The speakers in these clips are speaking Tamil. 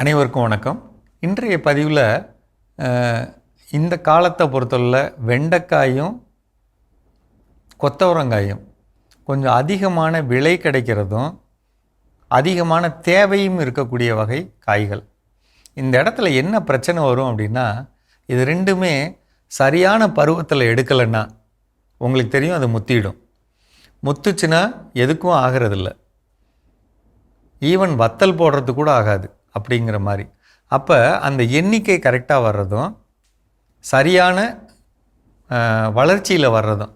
அனைவருக்கும் வணக்கம். இன்றைய பதிவில் இந்த காலத்தை பொறுத்தவரை வெண்டைக்காயும் கொத்தவரங்காயும் கொஞ்சம் அதிகமான விலை கிடைக்கிறதும் அதிகமான தேவையும் இருக்கக்கூடிய வகை காய்கள். இந்த இடத்துல என்ன பிரச்சனை வரும் அப்படின்னா இது ரெண்டுமே சரியான பருவத்தில் எடுக்கலைன்னா உங்களுக்கு தெரியும் அது முத்திடும். முத்துச்சுன்னா எதுக்கும் ஆகிறதில்ல. ஈவன் வத்தல் போடுறது கூட ஆகாது. அப்படிங்கிற மாதிரி. அப்போ அந்த எண்ணிக்கை கரெக்டாக வர்றதும் சரியான வளர்ச்சியில் வர்றதும்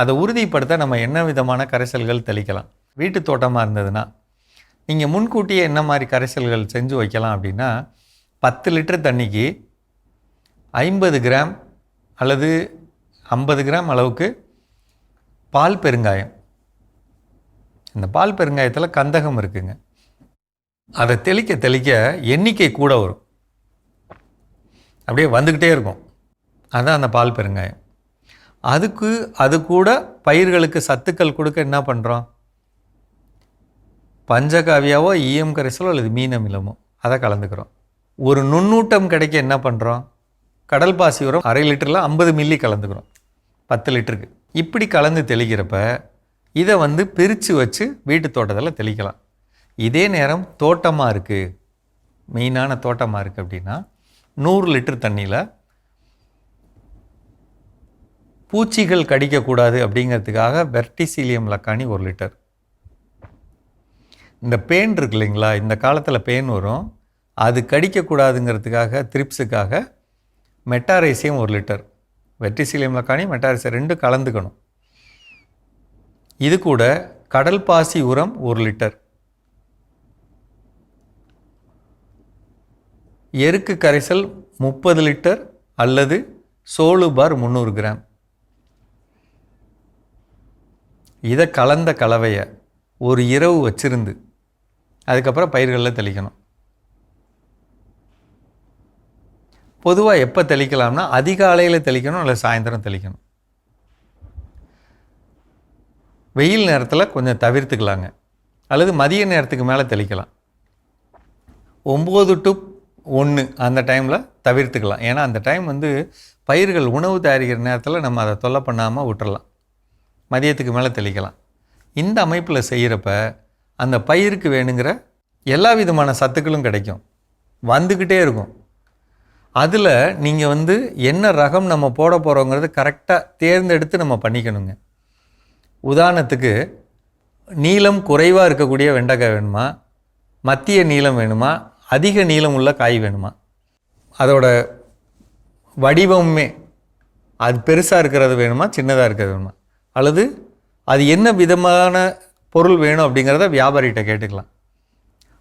அதை உறுதிப்படுத்த நம்ம என்ன விதமான கரைசல்கள் தெளிக்கலாம். வீட்டு தோட்டமாக இருந்ததுன்னா நீங்கள் முன்கூட்டியே என்ன மாதிரி கரைசல்கள் செஞ்சு வைக்கலாம் அப்படின்னா பத்து லிட்டர் தண்ணிக்கு ஐம்பது கிராம் அல்லது ஐம்பது கிராம் அளவுக்கு பால் பெருங்காயம். இந்த பால் பெருங்காயத்தில் கந்தகம் இருக்குங்க. அதை தெளிக்க தெளிக்க எண்ணிக்கை கூட வரும். அப்படியே வந்துக்கிட்டே இருக்கும். அதுதான் அந்த பால் பெருங்காயம். அதுக்கு அது கூட பயிர்களுக்கு சத்துக்கள் கொடுக்க என்ன பண்ணுறோம் பஞ்சகாவியாவோ ஈயம் கரைசலோ அல்லது மீன் அமிலமோ அதை கலந்துக்கிறோம். ஒரு நுண்ணூட்டம் கிடைக்க என்ன பண்ணுறோம் கடல் பாசி உரம் அரை லிட்டரில் ஐம்பது மில்லி கலந்துக்கிறோம். பத்து லிட்டருக்கு. இப்படி கலந்து தெளிக்கிறப்ப இதை வந்து பிரித்து வச்சு வீட்டு தோட்டத்தில் தெளிக்கலாம். இதே நேரம் தோட்டமாக இருக்குது மெயினான தோட்டமாக இருக்குது அப்படின்னா நூறு லிட்டர் தண்ணியில் பூச்சிகள் கடிக்கக்கூடாது அப்படிங்கிறதுக்காக வெர்டிசீலியம் லக்கானி ஒரு லிட்டர். இந்த பேன் இருக்கு இல்லைங்களா? இந்த காலத்தில் பேன் வரும். அது கடிக்கக்கூடாதுங்கிறதுக்காக த்ரிப்ஸுக்காக மெட்டாரைசியம் ஒரு லிட்டர். வெர்டிசீலியம் லக்கானி மெட்டாரைசியம் ரெண்டு கலந்துக்கணும். இது கூட கடல் பாசி உரம் ஒரு லிட்டர். எருக்கு கரைசல் முப்பது லிட்டர் அல்லது சோளு பார் முந்நூறு கிராம். இதை கலந்த கலவையை ஒரு இரவு வச்சிருந்து அதுக்கப்புறம் பயிர்களில் தெளிக்கணும். பொதுவாக எப்போ தெளிக்கலாம்னா அதிகாலையில் தெளிக்கணும் இல்லை சாயந்தரம் தெளிக்கணும். வெயில் நேரத்தில் கொஞ்சம் தவிர்த்துக்கலாங்க. அல்லது மதிய நேரத்துக்கு மேலே தெளிக்கலாம். ஒம்பது டு ஒன்று அந்த டைமில் தவிர்த்துக்கலாம். ஏன்னா அந்த டைம் வந்து பயிர்கள் உணவு தயாரிக்கிற நேரத்தில் நம்ம அதை தொல்லை பண்ணாமல் விட்டுறலாம். மதியத்துக்கு மேலே தெளிக்கலாம். இந்த அமைப்பில் செய்கிறப்ப அந்த பயிருக்கு வேணுங்கிற எல்லா விதமான சத்துக்களும் கிடைக்கும். வந்துக்கிட்டே இருக்கும். அதில் நீங்கள் வந்து என்ன ரகம் நம்ம போட போகிறோங்கிறது கரெக்டாக தேர்ந்தெடுத்து நம்ம பண்ணிக்கணுங்க. உதாரணத்துக்கு நீளம் குறைவாக இருக்கக்கூடிய வெண்டைக்காய் வேணுமா? மத்திய நீளம் வேணுமா? அதிக நீளம் உள்ள காய் வேணுமா? அதோட வடிவமுமே அது பெருசாக இருக்கிறது வேணுமா? சின்னதாக இருக்கிறது வேணுமா? அல்லது அது என்ன விதமான பொருள் வேணும் அப்படிங்கிறத வியாபாரிகிட்ட கேட்டுக்கலாம்.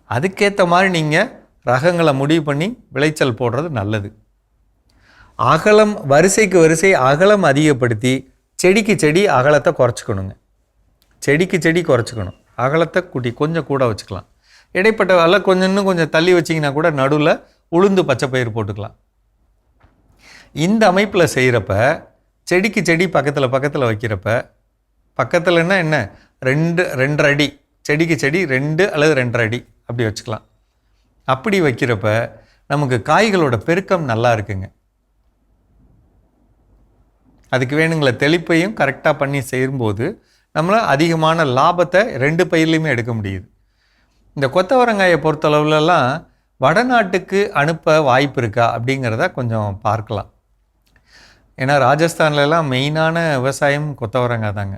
அதுக்கேற்ற மாதிரி நீங்கள் ரகங்களை முடிவு பண்ணி விளைச்சல் போடுறது நல்லது. அகலம் வரிசைக்கு வரிசை அகலம் அதிகப்படுத்தி செடிக்கு செடி அகலத்தை குறைச்சிக்கணுங்க. செடிக்கு செடி குறைச்சிக்கணும். அகலத்தை கூட்டி கொஞ்சம் கூட வச்சுக்கலாம். இடைப்பட்ட அல்ல கொஞ்சம் இன்னும் கொஞ்சம் தள்ளி வச்சிங்கன்னா கூட நடுவில் உளுந்து பச்சை பயிர் போட்டுக்கலாம். இந்த அமைப்பில் செய்கிறப்ப செடிக்கு செடி பக்கத்தில் பக்கத்தில் வைக்கிறப்ப பக்கத்தில்னா என்ன ரெண்டு ரெண்டரை அடி. செடிக்கு செடி ரெண்டு அல்லது ரெண்டரை அடி. அப்படி வச்சுக்கலாம். அப்படி வைக்கிறப்ப நமக்கு காய்களோட பெருக்கம் நல்லா இருக்குங்க. அதுக்கு வேணுங்கள தெளிப்பையும் கரெக்டாக பண்ணி செய்யும்போது நம்மளால் அதிகமான லாபத்தை ரெண்டு பயிர்லையுமே எடுக்க முடியுது. இந்த கொத்தவரங்காயை பொறுத்தளவுலலாம் வடநாட்டுக்கு அனுப்ப வாய்ப்பு இருக்கா அப்படிங்கிறத கொஞ்சம் பார்க்கலாம். ஏன்னா ராஜஸ்தான்லலாம் மெயினான விவசாயம் கொத்தவரங்காய் தாங்க.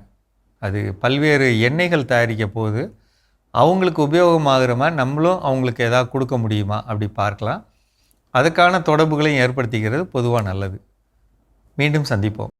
அது பல்வேறு எண்ணெய்கள் தயாரிக்க போது அவங்களுக்கு உபயோகமாகிற மாதிரி நம்மளும் அவங்களுக்கு எதாவது கொடுக்க முடியுமா அப்படி பார்க்கலாம். அதுக்கான தொடர்புகளையும் ஏற்படுத்திக்கிறது பொதுவாக நல்லது. மீண்டும் சந்திப்போம்.